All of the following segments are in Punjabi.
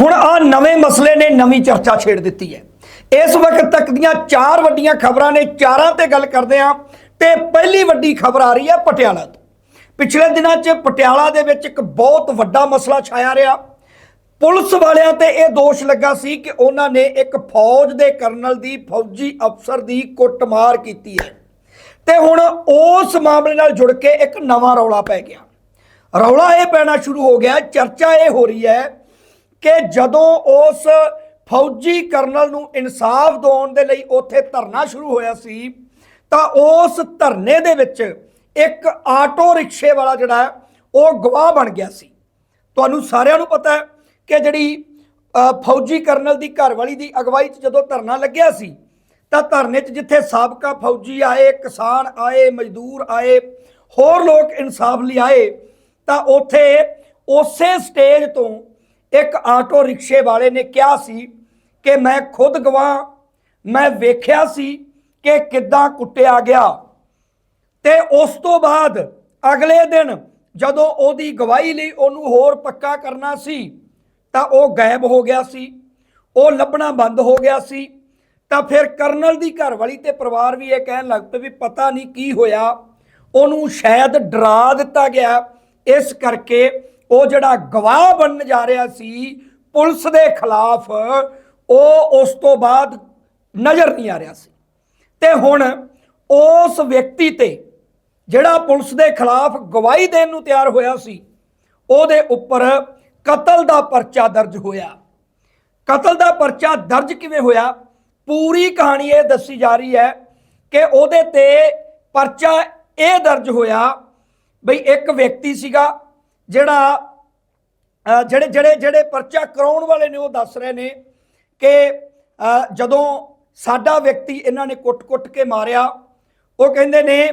ਹੁਣ ਆ ਨਵੇਂ ਮਸਲੇ ਨੇ, ਨਵੀਂ ਚਰਚਾ ਛੇੜ ਦਿੱਤੀ ਹੈ। ਇਸ ਵਕਤ ਤੱਕ ਦੀਆਂ ਚਾਰ ਵੱਡੀਆਂ ਖਬਰਾਂ ਨੇ, ਚਾਰਾਂ ਤੇ ਗੱਲ ਕਰਦੇ ਆ ਤੇ ਪਹਿਲੀ ਵੱਡੀ ਖਬਰ ਆ ਰਹੀ ਹੈ ਪਟਿਆਲਾ ਤੋਂ। ਪਿਛਲੇ ਦਿਨਾਂ 'ਚ ਪਟਿਆਲਾ ਦੇ ਵਿੱਚ ਇੱਕ ਬਹੁਤ ਵੱਡਾ ਮਸਲਾ ਛਾਇਆ ਰਿਹਾ। ਪੁਲਿਸ ਵਾਲਿਆਂ ਤੇ ਇਹ ਦੋਸ਼ ਲੱਗਾ ਸੀ ਕਿ ਉਹਨਾਂ ਨੇ ਇੱਕ ਫੌਜ ਦੇ ਕਰਨਲ ਦੀ ਫੌਜੀ ਅਫਸਰ ਦੀ ਕੁੱਟਮਾਰ ਕੀਤੀ ਹੈ। ਤੇ ਹੁਣ ਉਸ ਮਾਮਲੇ ਨਾਲ ਜੁੜ ਕੇ ਇੱਕ ਨਵਾਂ ਰੌਲਾ ਪੈ ਗਿਆ। ਰੌਲਾ ਇਹ ਪੈਣਾ ਸ਼ੁਰੂ ਹੋ ਗਿਆ, ਚਰਚਾ ਇਹ ਹੋ ਰਹੀ ਹੈ ਕਿ ਜਦੋਂ ਉਸ ਫੌਜੀ ਕਰਨਲ ਨੂੰ ਇਨਸਾਫ ਦਿਵਾਉਣ ਦੇ ਲਈ ਉੱਥੇ ਧਰਨਾ ਸ਼ੁਰੂ ਹੋਇਆ ਸੀ, ਤਾਂ ਉਸ ਧਰਨੇ ਦੇ ਵਿੱਚ ਇੱਕ ਆਟੋ ਰਿਕਸ਼ੇ ਵਾਲਾ ਜਿਹੜਾ ਉਹ ਗਵਾਹ ਬਣ ਗਿਆ ਸੀ। ਤੁਹਾਨੂੰ ਸਾਰਿਆਂ ਨੂੰ ਪਤਾ ਹੈ ਕਿ ਜਿਹੜੀ ਫੌਜੀ ਕਰਨਲ ਦੀ ਘਰਵਾਲੀ ਦੀ ਅਗਵਾਈ 'ਚ ਜਦੋਂ ਧਰਨਾ ਲੱਗਿਆ ਸੀ, ਤਾਂ ਧਰਨੇ 'ਚ ਜਿੱਥੇ ਸਾਬਕਾ ਫੌਜੀ ਆਏ, ਕਿਸਾਨ ਆਏ, ਮਜ਼ਦੂਰ ਆਏ, ਹੋਰ ਲੋਕ ਇਨਸਾਫ ਲਈ ਆਏ, ਤਾਂ ਉੱਥੇ ਉਸੇ ਸਟੇਜ ਤੋਂ ਇੱਕ ਆਟੋ ਰਿਕਸ਼ੇ ਵਾਲੇ ਨੇ ਕਿਹਾ ਸੀ ਕਿ ਮੈਂ ਖੁਦ ਗਵਾਹ ਮੈਂ ਵੇਖਿਆ ਸੀ ਕਿ ਕਿੱਦਾਂ ਕੁੱਟਿਆ ਗਿਆ। ਤੇ ਉਸ ਤੋਂ ਬਾਅਦ ਅਗਲੇ ਦਿਨ ਜਦੋਂ ਉਹਦੀ ਗਵਾਹੀ ਲਈ ਉਹਨੂੰ ਹੋਰ ਪੱਕਾ ਕਰਨਾ ਸੀ, ਤਾਂ ਉਹ ਗਾਇਬ ਹੋ ਗਿਆ ਸੀ, ਉਹ ਲੱਭਣਾ ਬੰਦ ਹੋ ਗਿਆ ਸੀ। ਤਾਂ ਫਿਰ ਕਰਨਲ ਦੀ ਘਰਵਾਲੀ ਤੇ ਪਰਿਵਾਰ ਵੀ ਇਹ ਕਹਿਣ ਲੱਗ ਪਏ ਵੀ ਪਤਾ ਨਹੀਂ ਕੀ ਹੋਇਆ। ਉਹਨੂੰ ਸ਼ਾਇਦ ਡਰਾ ਦਿੱਤਾ ਗਿਆ। ਇਸ ਕਰਕੇ ਉਹ ਜਿਹੜਾ ਗਵਾਹ ਬਣਨ ਜਾ ਰਿਹਾ ਸੀ ਪੁਲਿਸ ਦੇ ਖਿਲਾਫ, ਉਹ ਉਸ ਤੋਂ ਬਾਅਦ ਨਜ਼ਰ ਨਹੀਂ ਆ ਰਿਹਾ ਸੀ। ਤੇ ਹੁਣ ਉਸ ਵਿਅਕਤੀ ਤੇ ਜਿਹੜਾ ਪੁਲਿਸ ਦੇ ਖਿਲਾਫ ਗਵਾਹੀ ਦੇਣ ਨੂੰ ਤਿਆਰ ਹੋਇਆ ਸੀ, ਉਹਦੇ ਉੱਪਰ ਕਤਲ ਦਾ ਪਰਚਾ ਦਰਜ ਹੋਇਆ। ਕਤਲ ਦਾ ਪਰਚਾ ਦਰਜ ਕਿਵੇਂ ਹੋਇਆ? ਪੂਰੀ ਕਹਾਣੀ ਇਹ ਦੱਸੀ ਜਾ ਰਹੀ ਹੈ ਕਿ ਉਹਦੇ ਤੇ ਪਰਚਾ ਇਹ ਦਰਜ ਹੋਇਆ, ਬਈ ਇੱਕ ਵਿਅਕਤੀ ਸੀਗਾ ਜਿਹੜਾ ਜਿਹੜੇ ਜਿਹੜੇ ਜਿਹੜੇ ਪਰਚਾ ਕਰਾਉਣ ਵਾਲੇ ਨੇ ਉਹ ਦੱਸ ਰਹੇ ਨੇ ਕਿ ਜਦੋਂ ਸਾਡਾ ਵਿਅਕਤੀ ਇਹਨਾਂ ਨੇ ਕੁੱਟ-ਕੁੱਟ ਕੇ ਮਾਰਿਆ, ਉਹ ਕਹਿੰਦੇ ਨੇ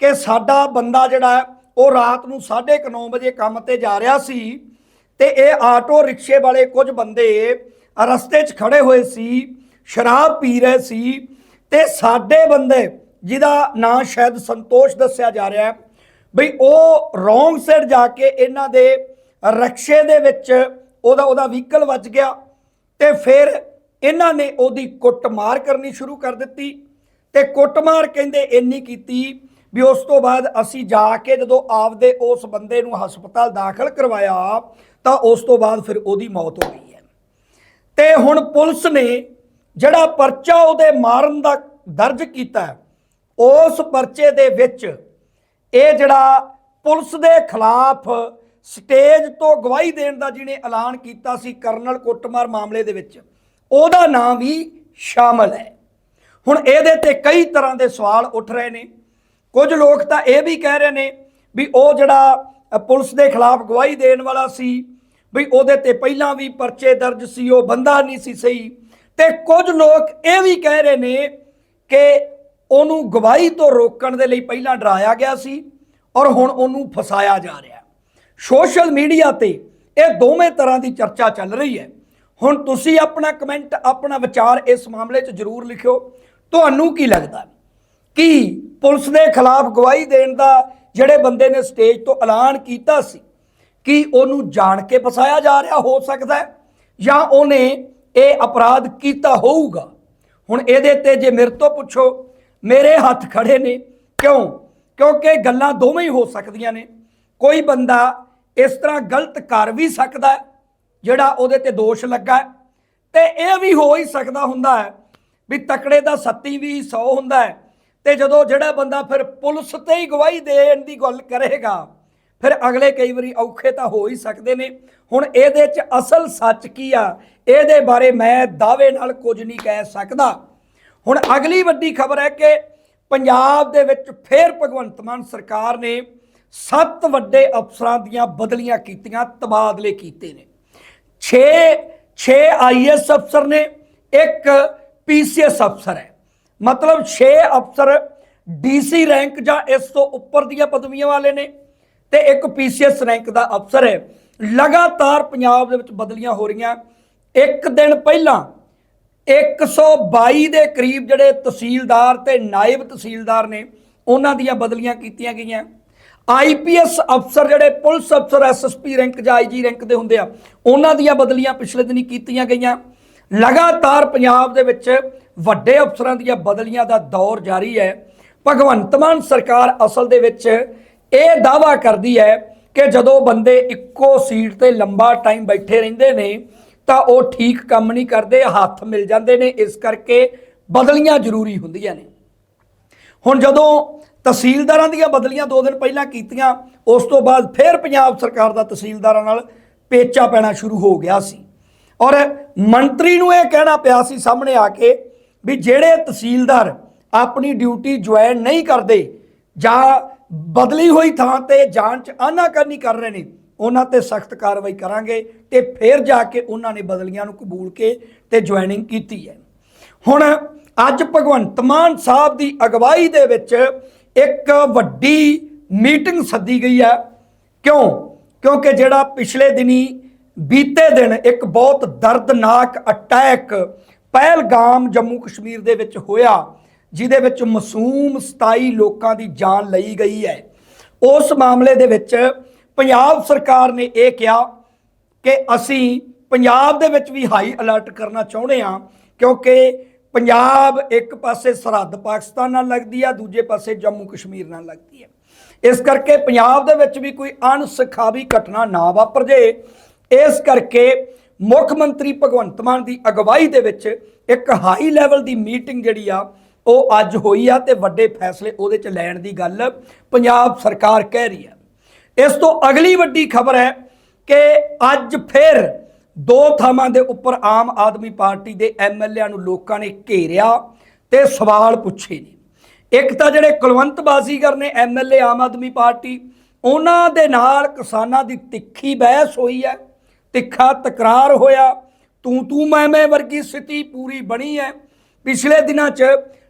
ਕਿ ਸਾਡਾ ਬੰਦਾ ਜਿਹੜਾ ਉਹ ਰਾਤ ਨੂੰ 9:30 ਵਜੇ ਕੰਮ ਤੇ ਜਾ ਰਿਹਾ ਸੀ ਤੇ ਇਹ ਆਟੋ ਰਿਕਸ਼ੇ ਵਾਲੇ ਕੁਝ ਬੰਦੇ ਰਸਤੇ 'ਚ ਖੜੇ ਹੋਏ ਸੀ, ਸ਼ਰਾਬ ਪੀ ਰਹੇ ਸੀ ਤੇ ਸਾਡੇ ਬੰਦੇ, ਜਿਹਦਾ ਨਾਂ ਸ਼ਾਇਦ ਸੰਤੋਸ਼ ਦੱਸਿਆ ਜਾ ਰਿਹਾ ਹੈ ਬਈ ਉਹ ਰੋਂਗ ਸਾਈਡ ਜਾ ਕੇ ਇਹਨਾਂ ਦੇ ਰਕਸ਼ੇ ਦੇ ਵਿੱਚ ਉਹਦਾ ਉਹਦਾ ਵਹੀਕਲ ਵੱਜ ਗਿਆ ਤੇ ਫਿਰ ਇਹਨਾਂ ਨੇ ਉਹਦੀ ਕੁੱਟਮਾਰ ਕਰਨੀ ਸ਼ੁਰੂ ਕਰ ਦਿੱਤੀ ਤੇ ਕੁੱਟਮਾਰ ਕਹਿੰਦੇ ਇੰਨੀ ਕੀਤੀ ਵੀ ਉਸ ਤੋਂ ਬਾਅਦ ਅਸੀਂ ਜਾ ਕੇ ਜਦੋਂ ਆਪਦੇ ਉਸ ਬੰਦੇ ਨੂੰ ਹਸਪਤਾਲ ਦਾਖਲ ਕਰਵਾਇਆ ਤਾਂ ਉਸ ਤੋਂ ਬਾਅਦ ਫਿਰ ਉਹਦੀ ਮੌਤ ਹੋ ਗਈ ਹੈ। ਤੇ ਹੁਣ ਪੁਲਿਸ ਨੇ ਜਿਹੜਾ ਪਰਚਾ ਉਹਦੇ ਮਾਰਨ ਦਾ ਦਰਜ ਕੀਤਾ, ਉਸ ਪਰਚੇ ਦੇ ਵਿੱਚ ਇਹ ਜਿਹੜਾ ਪੁਲਿਸ ਦੇ ਖਿਲਾਫ ਸਟੇਜ ਤੋਂ ਗਵਾਹੀ ਦੇਣ ਦਾ ਜਿਹਨੇ ਐਲਾਨ ਕੀਤਾ ਸੀ ਕਰਨਲ ਕੁੱਟਮਾਰ ਮਾਮਲੇ ਦੇ ਵਿੱਚ, ਉਹਦਾ ਨਾਮ ਵੀ ਸ਼ਾਮਲ ਹੈ। ਹੁਣ ਇਹਦੇ ਤੇ ਕਈ ਤਰ੍ਹਾਂ ਦੇ ਸਵਾਲ ਉੱਠ ਰਹੇ ਨੇ। ਕੁਝ ਲੋਕ ਤਾਂ ਇਹ ਵੀ ਕਹਿ ਰਹੇ ਨੇ ਵੀ ਉਹ ਜਿਹੜਾ ਪੁਲਿਸ ਦੇ ਖਿਲਾਫ ਗਵਾਹੀ ਦੇਣ ਵਾਲਾ ਸੀ, ਵੀ ਉਹਦੇ ਤੇ ਪਹਿਲਾਂ ਵੀ ਪਰਚੇ ਦਰਜ ਸੀ, ਉਹ ਬੰਦਾ ਨਹੀਂ ਸੀ ਸਹੀ। ਤੇ ਕੁਝ ਲੋਕ ਇਹ ਵੀ ਕਹਿ ਰਹੇ ਨੇ ਕਿ ਉਹਨੂੰ ਗਵਾਹੀ ਤੋਂ ਰੋਕਣ ਦੇ ਲਈ ਪਹਿਲਾਂ ਡਰਾਇਆ ਗਿਆ ਸੀ ਔਰ ਹੁਣ ਉਹਨੂੰ ਫਸਾਇਆ ਜਾ ਰਿਹਾ ਸੋਸ਼ਲ ਮੀਡੀਆ ਤੇ ਇਹ ਦੋਵੇਂ ਤਰ੍ਹਾਂ ਦੀ ਚਰਚਾ ਚੱਲ ਰਹੀ ਹੈ। ਹੁਣ ਤੁਸੀਂ ਆਪਣਾ ਕਮੈਂਟ, ਆਪਣਾ ਵਿਚਾਰ ਇਸ ਮਾਮਲੇ 'ਚ ਜ਼ਰੂਰ ਲਿਖਿਓ। ਤੁਹਾਨੂੰ ਕੀ ਲੱਗਦਾ ਕਿ ਪੁਲਿਸ ਦੇ ਖਿਲਾਫ ਗਵਾਹੀ ਦੇਣ ਦਾ ਜਿਹੜੇ ਬੰਦੇ ਨੇ ਸਟੇਜ ਤੋਂ ਐਲਾਨ ਕੀਤਾ ਸੀ, ਕਿ ਉਹਨੂੰ ਜਾਣ ਕੇ ਫਸਾਇਆ ਜਾ ਰਿਹਾ, ਹੋ ਸਕਦਾ ਹੈ? ਜਾਂ ਉਹਨੇ ਇਹ ਅਪਰਾਧ ਕੀਤਾ ਹੋਊਗਾ? ਹੁਣ ਇਹਦੇ ਤੇ ਜੇ ਮੇਰੇ ਤੋਂ ਪੁੱਛੋ ਮੇਰੇ ਹੱਥ ਖੜੇ ਨੇ। ਕਿਉਂ? ਕਿਉਂਕਿ ਗੱਲਾਂ ਦੋਵੇਂ ਹੀ ਹੋ ਸਕਦੀਆਂ ਨੇ। ਕੋਈ ਬੰਦਾ ਇਸ ਤਰ੍ਹਾਂ ਗਲਤ ਕਰ ਵੀ ਸਕਦਾ ਜਿਹੜਾ ਉਹਦੇ ਤੇ ਦੋਸ਼ ਲੱਗਾ ਹੈ। ਤੇ ਇਹ ਵੀ ਹੋ ਹੀ ਸਕਦਾ ਹੁੰਦਾ ਹੈ ਵੀ ਤਕੜੇ ਦਾ ਸੱਤੀ ਵੀ 100 ਹੁੰਦਾ ਹੈ। ਤੇ ਜਦੋਂ ਜਿਹੜਾ ਬੰਦਾ ਫਿਰ ਪੁਲਿਸ ਤੇ ਹੀ ਗਵਾਹੀ ਦੇਣ ਦੀ ਗੱਲ ਕਰੇਗਾ, ਫਿਰ ਅਗਲੇ ਕਈ ਵਾਰੀ ਔਖੇ ਤਾਂ ਹੋ ਹੀ ਸਕਦੇ ਨੇ। ਹੁਣ ਇਹਦੇ 'ਚ ਅਸਲ ਸੱਚ ਕੀ ਆ? ਇਹਦੇ ਬਾਰੇ ਮੈਂ ਦਾਅਵੇ ਨਾਲ ਕੁਝ ਨਹੀਂ ਕਹਿ ਸਕਦਾ। ਹੁਣ ਅਗਲੀ ਵੱਡੀ ਖਬਰ ਹੈ ਕਿ ਪੰਜਾਬ ਦੇ ਵਿੱਚ ਫੇਰ ਭਗਵੰਤ ਮਾਨ ਸਰਕਾਰ ਨੇ ਸੱਤ ਵੱਡੇ ਅਫਸਰਾਂ ਦੀਆਂ ਬਦਲੀਆਂ ਕੀਤੀਆਂ, ਤਬਾਦਲੇ ਕੀਤੇ ਨੇ। 6 6 ਆਈਐਸ ਅਫਸਰ ਨੇ, ਇੱਕ ਪੀਸੀਐਸ ਅਫਸਰ ਹੈ। ਮਤਲਬ 6 ਅਫਸਰ ਡੀਸੀ ਰੈਂਕ ਜਾਂ ਇਸ ਤੋਂ ਉੱਪਰ ਦੀਆਂ ਪਦਵੀਆਂ ਵਾਲੇ ਨੇ ਤੇ ਇੱਕ ਪੀਸੀਐਸ ਰੈਂਕ ਦਾ ਅਫਸਰ ਹੈ। ਲਗਾਤਾਰ ਪੰਜਾਬ ਦੇ ਵਿੱਚ ਬਦਲੀਆਂ ਹੋ ਰਹੀਆਂ। ਇੱਕ ਦਿਨ ਪਹਿਲਾਂ 122 ਦੇ ਕਰੀਬ ਜਿਹੜੇ ਤਹਿਸੀਲਦਾਰ ਤੇ ਨਾਇਬ ਤਹਿਸੀਲਦਾਰ ਨੇ, ਉਹਨਾਂ ਦੀਆਂ ਬਦਲੀਆਂ ਕੀਤੀਆਂ ਗਈਆਂ। ਆਈਪੀਐਸ ਅਫਸਰ ਜਿਹੜੇ ਪੁਲਿਸ ਅਫਸਰ ਐਸਐਸਪੀ ਰੈਂਕ ਜਾਂ ਆਈਜੀ ਰੈਂਕ ਦੇ ਹੁੰਦੇ ਆ, ਉਹਨਾਂ ਦੀਆਂ ਬਦਲੀਆਂ ਪਿਛਲੇ ਦਿਨੀ ਕੀਤੀਆਂ ਗਈਆਂ। ਲਗਾਤਾਰ ਪੰਜਾਬ ਦੇ ਵਿੱਚ ਵੱਡੇ ਅਫਸਰਾਂ ਦੀਆਂ ਬਦਲੀਆਂ ਦਾ ਦੌਰ ਜਾਰੀ ਹੈ। ਭਗਵੰਤ ਮਾਨ ਸਰਕਾਰ ਅਸਲ ਦੇ ਵਿੱਚ ਇਹ ਦਾਵਾ ਕਰਦੀ ਹੈ ਕਿ ਜਦੋਂ ਬੰਦੇ ਇੱਕੋ ਸੀਟ ਤੇ ਲੰਬਾ ਟਾਈਮ ਬੈਠੇ ਰਹਿੰਦੇ ਨੇ ਤਾਂ ਉਹ ਠੀਕ ਕੰਮ ਨਹੀਂ ਕਰਦੇ, ਹੱਥ ਮਿਲ ਜਾਂਦੇ ਨੇ, ਇਸ ਕਰਕੇ ਬਦਲੀਆਂ ਜ਼ਰੂਰੀ ਹੁੰਦੀਆਂ ਨੇ। ਹੁਣ ਜਦੋਂ ਤਹਿਸੀਲਦਾਰਾਂ ਦੀਆਂ ਬਦਲੀਆਂ 2 ਦਿਨ ਪਹਿਲਾਂ ਕੀਤੀਆਂ, ਉਸ ਤੋਂ ਬਾਅਦ ਫਿਰ ਪੰਜਾਬ ਸਰਕਾਰ ਦਾ ਤਹਿਸੀਲਦਾਰਾਂ ਨਾਲ ਪੇਚਾ ਪੈਣਾ ਸ਼ੁਰੂ ਹੋ ਗਿਆ ਸੀ। ਔਰ ਮੰਤਰੀ ਨੂੰ ਇਹ ਕਹਿਣਾ ਪਿਆ ਸੀ ਸਾਹਮਣੇ ਆ ਕੇ ਵੀ ਜਿਹੜੇ ਤਹਿਸੀਲਦਾਰ ਆਪਣੀ ਡਿਊਟੀ ਜੁਆਇਨ ਨਹੀਂ ਕਰਦੇ ਜਾਂ ਬਦਲੀ ਹੋਈ ਥਾਂ ਤੇ ਜਾਂਚ ਆਨਾਕਾਨੀ ਕਰ ਰਹੇ ਨੇ ਉਹਨਾਂ ਤੇ ਸਖਤ ਕਾਰਵਾਈ ਕਰਾਂਗੇ ਤੇ ਫਿਰ ਜਾ ਕੇ ਉਹਨਾਂ ਨੇ ਬਦਲੀਆਂ ਨੂੰ ਕਬੂਲ ਕੇ ਤੇ ਜੁਆਇਨਿੰਗ ਕੀਤੀ ਹੈ। ਹੁਣ ਅੱਜ ਭਗਵੰਤ ਮਾਨ ਸਾਹਿਬ ਦੀ ਅਗਵਾਈ ਦੇ ਵਿੱਚ ਇੱਕ ਵੱਡੀ ਮੀਟਿੰਗ ਸੱਦੀ ਗਈ ਹੈ। ਕਿਉਂ? ਕਿਉਂਕਿ ਜਿਹੜਾ ਪਿਛਲੇ ਦਿਨੀ ਬੀਤੇ ਦਿਨ ਇੱਕ ਬਹੁਤ ਦਰਦਨਾਕ ਅਟੈਕ ਪਹਿਲਗਾਮ ਜੰਮੂ ਕਸ਼ਮੀਰ ਦੇ ਵਿੱਚ ਹੋਇਆ, ਜਿਹਦੇ ਵਿੱਚ ਮਾਸੂਮ 27 ਲੋਕਾਂ ਦੀ ਜਾਨ ਲਈ ਗਈ ਹੈ। ਉਸ ਮਾਮਲੇ ਦੇ ਵਿੱਚ ਪੰਜਾਬ ਸਰਕਾਰ ਨੇ ਇਹ ਕਿਹਾ ਕਿ ਅਸੀਂ ਪੰਜਾਬ ਦੇ ਵਿੱਚ ਵੀ ਹਾਈ ਅਲਰਟ ਕਰਨਾ ਚਾਹੁੰਦੇ ਹਾਂ, ਕਿਉਂਕਿ ਪੰਜਾਬ ਇੱਕ ਪਾਸੇ ਸਰਹੱਦ ਪਾਕਿਸਤਾਨ ਨਾਲ ਲੱਗਦੀ ਆ, ਦੂਜੇ ਪਾਸੇ ਜੰਮੂ ਕਸ਼ਮੀਰ ਨਾਲ ਲੱਗਦੀ ਹੈ ਇਸ ਕਰਕੇ ਪੰਜਾਬ ਦੇ ਵਿੱਚ ਵੀ ਕੋਈ ਅਣਸਖਾਵੀ ਘਟਨਾ ਨਾ ਵਾਪਰ ਜੇ ਇਸ ਕਰਕੇ ਮੁੱਖ ਮੰਤਰੀ ਭਗਵੰਤ ਮਾਨ ਦੀ ਅਗਵਾਈ ਦੇ ਵਿੱਚ ਇੱਕ ਹਾਈ ਲੈਵਲ ਦੀ ਮੀਟਿੰਗ ਜਿਹੜੀ ਆ, ਉਹ ਅੱਜ ਹੋਈ ਆ ਤੇ ਵੱਡੇ ਫੈਸਲੇ ਉਹਦੇ ਚ ਲੈਣ ਦੀ ਗੱਲ ਪੰਜਾਬ ਸਰਕਾਰ ਕਹਿ ਰਹੀ ਆ। ਇਸ ਤੋਂ ਅਗਲੀ ਵੱਡੀ ਖਬਰ ਹੈ ਕਿ ਅੱਜ ਫਿਰ ਦੋ ਥਾਵਾਂ ਦੇ ਉੱਪਰ ਆਮ ਆਦਮੀ ਪਾਰਟੀ ਦੇ ਐਮਐਲਏਆਂ ਨੂੰ ਲੋਕਾਂ ਨੇ ਘੇਰਿਆ ਤੇ ਸਵਾਲ ਪੁੱਛੇ ਨੇ। ਇੱਕ ਤਾਂ ਜਿਹੜੇ ਕੁਲਵੰਤ ਬਾਜ਼ੀਗਰ ਨੇ ਐਮਐਲਏ ਆਮ ਆਦਮੀ ਪਾਰਟੀ, ਉਹਨਾਂ ਦੇ ਨਾਲ ਕਿਸਾਨਾਂ ਦੀ ਤਿੱਖੀ ਬਹਿਸ ਹੋਈ ਹੈ, ਤਿੱਖਾ ਤਕਰਾਰ ਹੋਇਆ, ਤੂੰ ਤੂੰ ਮੈਂ ਮੈਂ ਵਰਗੀ ਸਥਿਤੀ ਪੂਰੀ ਬਣੀ ਹੈ। ਪਿਛਲੇ ਦਿਨਾਂ 'ਚ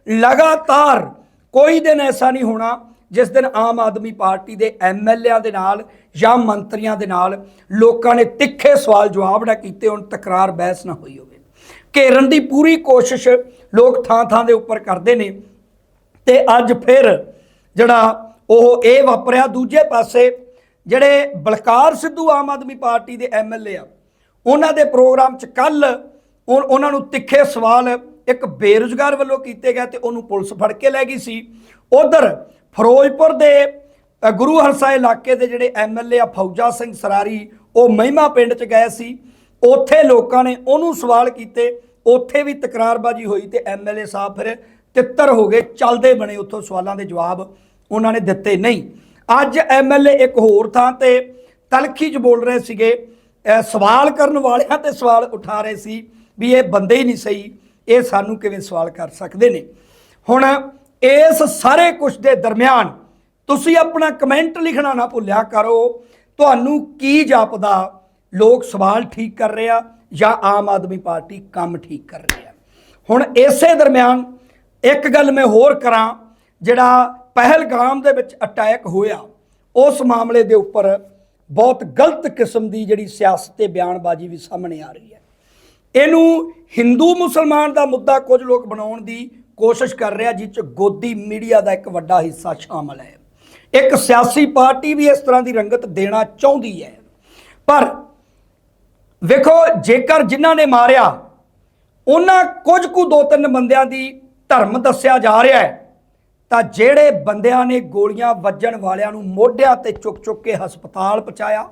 ਲਗਾਤਾਰ ਕੋਈ ਦਿਨ ਐਸਾ ਨਹੀਂ ਹੋਣਾ ਜਿਸ ਦਿਨ ਆਮ ਆਦਮੀ ਪਾਰਟੀ ਦੇ ਐਮਐਲਏਆਂ ਦੇ ਨਾਲ ਜਾਂ ਮੰਤਰੀਆਂ ਦੇ ਨਾਲ ਲੋਕਾਂ ਨੇ ਤਿੱਖੇ ਸਵਾਲ ਜਵਾਬ ਨਾ ਕੀਤੇ ਹੁਣ, ਤਕਰਾਰ ਬਹਿਸ ਨਾ ਹੋਈ ਹੋਵੇ। ਘੇਰਨ ਦੀ ਪੂਰੀ ਕੋਸ਼ਿਸ਼ ਲੋਕ ਥਾਂ-ਥਾਂ ਦੇ ਉੱਪਰ ਕਰਦੇ ਨੇ ਤੇ ਅੱਜ ਫਿਰ ਜਿਹੜਾ ਉਹ ਇਹ ਵਾਪਰਿਆ, ਦੂਜੇ ਪਾਸੇ ਜਿਹੜੇ ਬਲਕਾਰ ਸਿੱਧੂ ਆਮ ਆਦਮੀ ਪਾਰਟੀ ਦੇ ਐਮਐਲਏ ਆ, ਉਹਨਾਂ ਦੇ ਪ੍ਰੋਗਰਾਮ 'ਚ ਕੱਲ ਉਹਨਾਂ ਨੂੰ ਤਿੱਖੇ ਸਵਾਲ ਇੱਕ ਬੇਰੁਜ਼ਗਾਰ ਵੱਲੋਂ ਕੀਤੇ ਗਏ ਤੇ ਉਹਨੂੰ ਪੁਲਿਸ ਫੜ ਕੇ ਲੈ ਗਈ ਸੀ। ਉਧਰ ਫਿਰੋਜ਼ਪੁਰ ਦੇ ਗੁਰੂ ਹਰਸਾ ਇਲਾਕੇ ਦੇ ਜਿਹੜੇ ਐਮਐਲਏ ਆ ਫੌਜਾ ਸਿੰਘ ਸਰਾਰੀ, ਉਹ ਮਹਿਮਾ ਪਿੰਡ 'ਚ ਗਏ ਸੀ। ਉੱਥੇ ਲੋਕਾਂ ਨੇ ਉਹਨੂੰ ਸਵਾਲ ਕੀਤੇ, ਉੱਥੇ ਵੀ ਤਕਰਾਰਬਾਜ਼ੀ ਹੋਈ ਤੇ ਐਮਐਲਏ ਸਾਹਿਬ ਫਿਰ ਤਿੱਤਰ ਹੋ ਗਏ, ਚੱਲਦੇ ਬਣੇ ਉੱਥੋਂ ਸਵਾਲਾਂ ਦੇ ਜਵਾਬ ਉਹਨਾਂ ਨੇ ਦਿੱਤੇ ਨਹੀਂ। ਅੱਜ ਐਮਐਲਏ ਇੱਕ ਹੋਰ ਥਾਂ ਤੇ ਤਲਖੀ 'ਚ ਬੋਲ ਰਹੇ ਸੀਗੇ ਸਵਾਲ ਕਰਨ ਵਾਲਿਆਂ ਤੇ ਸਵਾਲ ਉਠਾ ਰਹੇ ਸੀ ਵੀ ਇਹ ਬੰਦੇ ਹੀ ਨਹੀਂ ਸਹੀ, ਇਹ ਸਾਨੂੰ ਕਿਵੇਂ ਸਵਾਲ ਕਰ ਸਕਦੇ ਨੇ? ਹੁਣ ਇਸ ਸਾਰੇ ਕੁਝ ਦੇ ਦਰਮਿਆਨ ਤੁਸੀਂ ਆਪਣਾ ਕਮੈਂਟ ਲਿਖਣਾ ਨਾ ਭੁੱਲਿਆ ਕਰੋ। ਤੁਹਾਨੂੰ ਕੀ ਜਾਪਦਾ? ਲੋਕ ਸਵਾਲ ਠੀਕ ਕਰ ਰਿਹਾ ਜਾਂ ਆਮ ਆਦਮੀ ਪਾਰਟੀ ਕੰਮ ਠੀਕ ਕਰ ਰਹੀ ਹੈ? ਹੁਣ ਇਸੇ ਦਰਮਿਆਨ ਇੱਕ ਗੱਲ ਮੈਂ ਹੋਰ ਕਰਾਂ, ਜਿਹੜਾ ਪਹਿਲਗਾਮ ਦੇ ਵਿੱਚ ਅਟੈਕ ਹੋਇਆ। ਉਸ ਮਾਮਲੇ ਦੇ ਉੱਪਰ ਬਹੁਤ ਗਲਤ ਕਿਸਮ ਦੀ ਜਿਹੜੀ ਸਿਆਸਤ ਤੇ ਬਿਆਨਬਾਜ਼ੀ ਵੀ ਸਾਹਮਣੇ ਆ ਰਹੀ ਹੈ। ਇਹਨੂੰ ਹਿੰਦੂ ਮੁਸਲਮਾਨ ਦਾ ਮੁੱਦਾ ਕੁਝ ਲੋਕ ਬਣਾਉਣ ਦੀ ਕੋਸ਼ਿਸ਼ ਕਰ ਰਿਹਾ ਜਿਸ ਚ ਗੋਦੀ ਮੀਡੀਆ ਦਾ ਇੱਕ ਵੱਡਾ ਹਿੱਸਾ ਸ਼ਾਮਲ ਹੈ। ਇੱਕ ਸਿਆਸੀ ਪਾਰਟੀ ਵੀ ਇਸ ਤਰ੍ਹਾਂ ਦੀ ਰੰਗਤ ਦੇਣਾ ਚਾਹੁੰਦੀ ਹੈ। ਪਰ ਵੇਖੋ, ਜੇਕਰ ਜਿਨ੍ਹਾਂ ਨੇ ਮਾਰਿਆ, ਉਹਨਾਂ ਕੁਝ ਕੁ ਦੋ ਤਿੰਨ ਬੰਦਿਆਂ ਦੀ ਧਰਮ ਦੱਸਿਆ ਜਾ ਰਿਹਾ ਹੈ, ਤਾਂ ਜਿਹੜੇ ਬੰਦਿਆਂ ਨੇ ਗੋਲੀਆਂ ਵੱਜਣ ਵਾਲਿਆਂ ਨੂੰ ਮੋਢਿਆਂ ਤੇ ਚੁੱਕ ਚੁੱਕ ਕੇ ਹਸਪਤਾਲ ਪਹੁੰਚਾਇਆ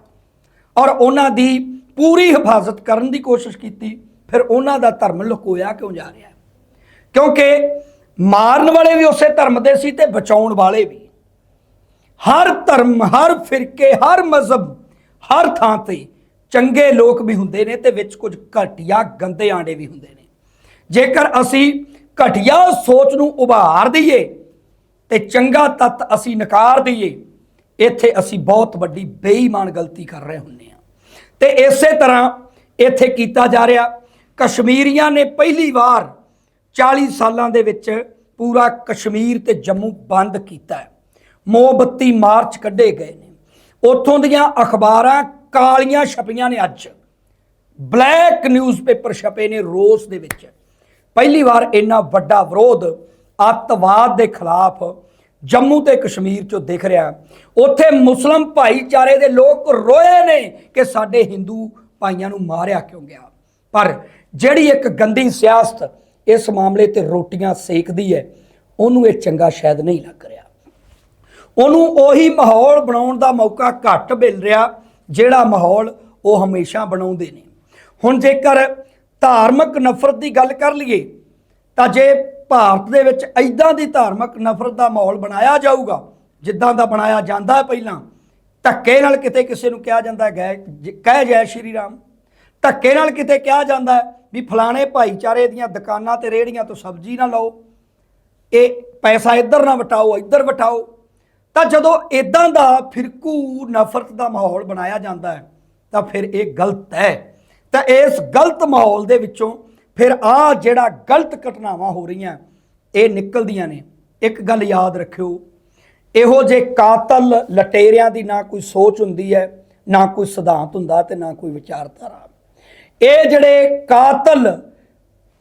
ਔਰ ਉਹਨਾਂ ਦੀ ਪੂਰੀ ਹਿਫਾਜ਼ਤ ਕਰਨ ਦੀ ਕੋਸ਼ਿਸ਼ ਕੀਤੀ, ਫਿਰ ਉਹਨਾਂ ਦਾ ਧਰਮ ਲੁਕੋਇਆ ਕਿਉਂ ਜਾ ਰਿਹਾ ਹੈ? ਕਿਉਂਕਿ ਮਾਰਨ ਵਾਲੇ ਵੀ ਉਸੇ ਧਰਮ ਦੇ ਸੀ ਤੇ ਬਚਾਉਣ ਵਾਲੇ ਵੀ। ਹਰ ਧਰਮ, ਹਰ ਫਿਰਕੇ, ਹਰ ਮਜ਼ਹਬ, ਹਰ ਥਾਂ ਤੇ ਚੰਗੇ ਲੋਕ ਵੀ ਹੁੰਦੇ ਨੇ ਤੇ ਵਿੱਚ ਕੁਝ ਘਟੀਆ ਗੰਦੇ ਆਂਡੇ ਵੀ ਹੁੰਦੇ ਨੇ। ਜੇਕਰ ਅਸੀਂ ਘਟੀਆ ਸੋਚ ਨੂੰ ਉਭਾਰ ਦਈਏ ਤੇ ਚੰਗਾ ਤੱਤ ਅਸੀਂ ਨਕਾਰ ਦਈਏ, ਇੱਥੇ ਅਸੀਂ ਬਹੁਤ ਵੱਡੀ ਬੇਈਮਾਨ ਗਲਤੀ ਕਰ ਰਹੇ ਹੁੰਨੇ ਆ ਤੇ ਇਸੇ ਤਰ੍ਹਾਂ ਇੱਥੇ ਕੀਤਾ ਜਾ ਰਿਹਾ, ਕਸ਼ਮੀਰੀਆਂ ਨੇ ਪਹਿਲੀ ਵਾਰ 40 ਸਾਲਾਂ ਦੇ ਵਿੱਚ ਪੂਰਾ ਕਸ਼ਮੀਰ ਤੇ ਜੰਮੂ ਬੰਦ ਕੀਤਾ ਹੈ। ਮੋਮਬੱਤੀ ਮਾਰਚ ਕੱਢੇ ਗਏ ਨੇ। ਉੱਥੋਂ ਦੀਆਂ ਅਖਬਾਰਾਂ ਕਾਲੀਆਂ ਛਪੀਆਂ ਨੇ ਅੱਜ। ਬਲੈਕ ਨਿਊਜ਼ਪੇਪਰ ਛਪੇ ਨੇ ਰੋਸ ਦੇ ਵਿੱਚ। ਪਹਿਲੀ ਵਾਰ ਇੰਨਾ ਵੱਡਾ ਵਿਰੋਧ ਅੱਤਵਾਦ ਦੇ ਖਿਲਾਫ ਜੰਮੂ ਤੇ ਕਸ਼ਮੀਰ ਚੋਂ ਦਿਖ ਰਿਹਾ ਉੱਥੇ ਮੁਸਲਮ ਭਾਈਚਾਰੇ ਦੇ ਲੋਕ ਰੋਏ ਨੇ ਕਿ ਸਾਡੇ ਹਿੰਦੂ ਭਾਈਆਂ ਨੂੰ ਮਾਰਿਆ ਕਿਉਂ ਗਿਆ। ਪਰ ਜਿਹੜੀ ਇੱਕ ਗੰਦੀ ਸਿਆਸਤ ਇਸ ਮਾਮਲੇ ਤੇ ਰੋਟੀਆਂ ਸੇਕਦੀ ਹੈ। ਉਹਨੂੰ ਇਹ ਚੰਗਾ ਸ਼ਾਇਦ ਨਹੀਂ ਲੱਗ ਰਿਹਾ। ਉਹਨੂੰ ਉਹੀ ਮਾਹੌਲ ਬਣਾਉਣ ਦਾ ਮੌਕਾ ਘੱਟ ਮਿਲ ਰਿਹਾ, ਜਿਹੜਾ ਮਾਹੌਲ ਉਹ ਹਮੇਸ਼ਾ ਬਣਾਉਂਦੇ ਨੇ। ਹੁਣ ਜੇਕਰ ਧਾਰਮਿਕ ਨਫ਼ਰਤ ਦੀ ਗੱਲ ਕਰ ਲਈਏ, ਤਾਂ ਜੇ ਭਾਰਤ ਦੇ ਵਿੱਚ ਐਦਾਂ ਦੀ ਧਾਰਮਿਕ ਨਫ਼ਰਤ ਦਾ ਮਾਹੌਲ ਬਣਾਇਆ ਜਾਊਗਾ, ਜਿੱਦਾਂ ਦਾ ਬਣਾਇਆ ਜਾਂਦਾ ਹੈ ਪਹਿਲਾਂ, ਧੱਕੇ ਨਾਲ ਕਿਤੇ ਕਿਸੇ ਨੂੰ ਕਿਹਾ ਜਾਂਦਾ ਹੈ, ਗੈ ਕਹਿ ਜੈ ਸ਼੍ਰੀ ਰਾਮ। ਧੱਕੇ ਨਾਲ ਕਿਤੇ ਕਿਹਾ ਜਾਂਦਾ ਹੈ ਵੀ ਫਲਾਣੇ ਭਾਈਚਾਰੇ ਦੀਆਂ ਦੁਕਾਨਾਂ ਤੇ ਰੇਹੜੀਆਂ ਤੋਂ ਸਬਜ਼ੀ ਨਾ ਲਓ, ਇਹ ਪੈਸਾ ਇੱਧਰ ਨਾ ਵਟਾਓ, ਇੱਧਰ ਵਟਾਓ। ਤਾਂ ਜਦੋਂ ਇਦਾਂ ਦਾ ਫਿਰਕੂ, ਨਫ਼ਰਤ ਦਾ ਮਾਹੌਲ ਬਣਾਇਆ ਜਾਂਦਾ ਹੈ, ਤਾਂ ਫਿਰ ਇਹ ਗਲਤ ਹੈ। ਤਾਂ ਇਸ ਗਲਤ ਮਾਹੌਲ ਦੇ ਵਿੱਚੋਂ ਫਿਰ ਆ ਜਿਹੜਾ ਗਲਤ ਘਟਨਾਵਾਂ ਹੋ ਰਹੀਆਂ, ਇਹ ਨਿਕਲਦੀਆਂ ਨੇ। ਇੱਕ ਗੱਲ ਯਾਦ ਰੱਖਿਓ, ਇਹੋ ਜੇ ਕਾਤਲ ਲਟੇਰਿਆਂ ਦੀ ਨਾ ਕੋਈ ਸੋਚ ਹੁੰਦੀ ਹੈ, ਨਾ ਕੋਈ ਸਿਧਾਂਤ ਹੁੰਦਾ ਤੇ ਨਾ ਕੋਈ ਵਿਚਾਰਧਾਰਾ। ਇਹ ਜਿਹੜੇ ਕਾਤਲ,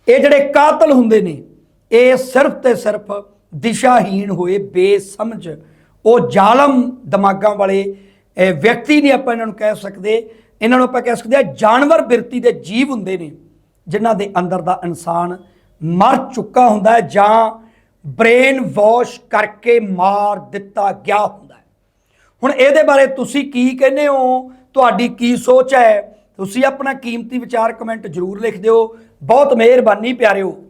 ਇਹ ਜਿਹੜੇ ਕਾਤਲ ਹੁੰਦੇ ਨੇ, ਇਹ ਸਿਰਫ ਤੇ ਸਿਰਫ ਦਿਸ਼ਾਹੀਣ ਹੋਏ, ਬੇਸਮਝ, ਉਹ ਜ਼ਾਲਮ ਦਿਮਾਗਾਂ ਵਾਲੇ ਵਿਅਕਤੀ ਨਹੀਂ ਆਪਾਂ ਇਹਨਾਂ ਨੂੰ ਕਹਿ ਸਕਦੇ। ਇਹਨਾਂ ਨੂੰ ਆਪਾਂ ਕਹਿ ਸਕਦੇ ਆ ਜਾਨਵਰ ਬਿਰਤੀ ਦੇ ਜੀਵ ਹੁੰਦੇ ਨੇ, ਜਿਨ੍ਹਾਂ ਦੇ ਅੰਦਰ ਦਾ ਇਨਸਾਨ ਮਰ ਚੁੱਕਾ ਹੁੰਦਾ ਹੈ ਜਾਂ ਬ੍ਰੇਨ ਵਾਸ਼ ਕਰਕੇ ਮਾਰ ਦਿੱਤਾ ਗਿਆ ਹੁੰਦਾ ਹੈ। ਹੁਣ ਇਹਦੇ ਬਾਰੇ ਤੁਸੀਂ ਕੀ ਕਹਿੰਦੇ ਹੋ? ਤੁਹਾਡੀ ਕੀ ਸੋਚ ਹੈ? ਤੁਸੀਂ ਆਪਣਾ ਕੀਮਤੀ ਵਿਚਾਰ ਕਮੈਂਟ ਜ਼ਰੂਰ ਲਿਖ ਦਿਓ। ਬਹੁਤ ਮਿਹਰਬਾਨੀ ਪਿਆਰਿਓ।